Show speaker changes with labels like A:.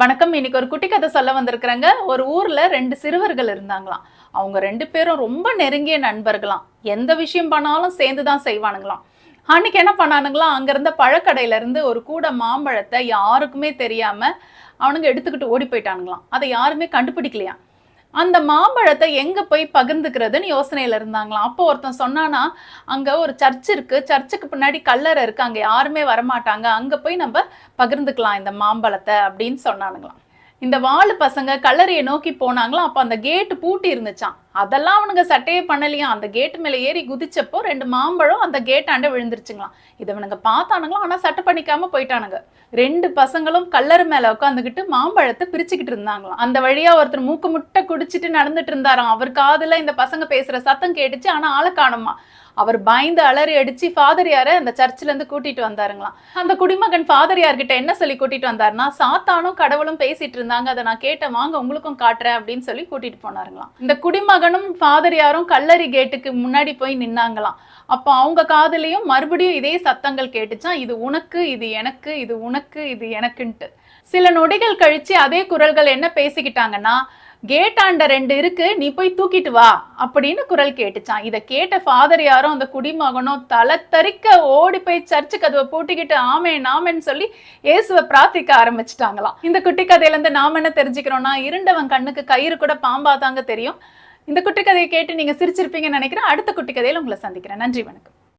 A: வணக்கம். இன்னைக்கு ஒரு குட்டி கதை சொல்ல வந்திருக்கிறாங்க. ஒரு ஊர்ல ரெண்டு சிறுவர்கள் இருந்தாங்களாம். அவங்க ரெண்டு பேரும் ரொம்ப நெருங்கிய நண்பர்களாம். எந்த விஷயம் பண்ணாலும் சேர்ந்து தான் செய்வானுங்களாம். அன்னைக்கு என்ன பண்ணானுங்களாம் அங்கிருந்த பழக்கடையில இருந்து ஒரு கூட மாம்பழத்தை யாருக்குமே தெரியாம அவனுங்க எடுத்துக்கிட்டு ஓடி போயிட்டானுங்களாம். அதை யாருமே கண்டுபிடிக்கலையா அந்த மாம்பழத்தை எங்கே போய் பகிர்ந்துக்கிறதுன்னு யோசனையில் இருந்தாங்களாம். அப்போ ஒருத்தன் சொன்னானா அங்கே ஒரு சர்ச் இருக்குது சர்ச்சுக்கு பின்னாடி கல்லறை இருக்குது அங்கே யாருமே வரமாட்டாங்க. அங்கே போய் நம்ம பகிர்ந்துக்கலாம் இந்த மாம்பழத்தை அப்படின்னு சொன்னானுங்களாம். இந்த வாழு பசங்க கல்லறையை நோக்கி போனாங்களாம். அப்போ அந்த கேட்டு பூட்டி இருந்துச்சாம். அதெல்லாம் அவனுங்க சட்டையே பண்ணலையாம். அந்த கேட்டு மேலே ஏறி குதிச்சப்போ ரெண்டு மாம்பழம் அந்த கேட்டாண்ட விழுந்துருச்சுங்களாம். இதை அவனுங்க பார்த்தானுங்களாம் ஆனால் சட்டை பண்ணிக்காம போயிட்டானுங்க. ரெண்டு பசங்களும் கல்லறு மேலே உட்காந்துக்கிட்டு மாம்பழத்தை பிரிச்சுக்கிட்டு இருந்தாங்களாம். அந்த வழியாக ஒருத்தர் மூக்கு முட்டை குடிச்சிட்டு நடந்துட்டு இருந்தாராம். அவர் காதில் இந்த பசங்க பேசுகிற சத்தம் கேட்டுச்சு. ஆனால் ஆளை காணுமா? அவர் பயந்து அலறி அடிச்சு ஃபாதர் யார அந்த சர்ச்சில் இருந்து கூட்டிட்டு வந்தாருங்களாம். அந்த குடிமகன் ஃபாதர் யார்கிட்ட என்ன சொல்லி கூட்டிட்டு வந்தாருன்னா சாத்தானும் கடவுளும் பேசிட்டு இருந்தாங்க அதை நான் கேட்டேன் வாங்க உங்களுக்கும் காட்டுறேன் அப்படின்னு சொல்லி கூட்டிட்டு போனாருங்களாம். இந்த குடிமகனும் ஃபாதர் யாரும் கல்லறை கேட்டுக்கு முன்னாடி போய் நின்னாங்களாம். அப்போ அவங்க காதலையும் மறுபடியும் இதே சத்தங்கள் கேட்டுச்சான் இது உனக்கு இது எனக்கு இது உனக்கு இது எனக்குன்ட்டு. சில நொடிகள் கழிச்சு அதே குரல்கள் என்ன பேசிக்கிட்டாங்கன்னா கேட்டாண்ட ரெண்டு இருக்கு நீ போய் தூக்கிட்டு வா அப்படின்னு குரல் கேட்டுச்சான். இதை கேட்ட ஃபாதர் யாரும் அந்த குடிமகனும் தலை தறிக்க ஓடி போய் சர்ச்சு கதவை பூட்டிக்கிட்டு ஆமே நாமேன்னு சொல்லி இயேசுவை பிரார்த்திக்க ஆரம்பிச்சிட்டாங்களாம். இந்த குட்டி கதையிலேருந்து நாம் என்ன தெரிஞ்சுக்கிறோம்னா இருண்டவன் கண்ணுக்கு கயிறு கூட பாம்பா தாங்க தெரியும். இந்த குட்டி கதையை கேட்டு நீங்கள் சிரிச்சிருப்பீங்கன்னு நினைக்கிறேன். அடுத்த குட்டி கதையில் உங்களை சந்திக்கிறேன். நன்றி வணக்கம்.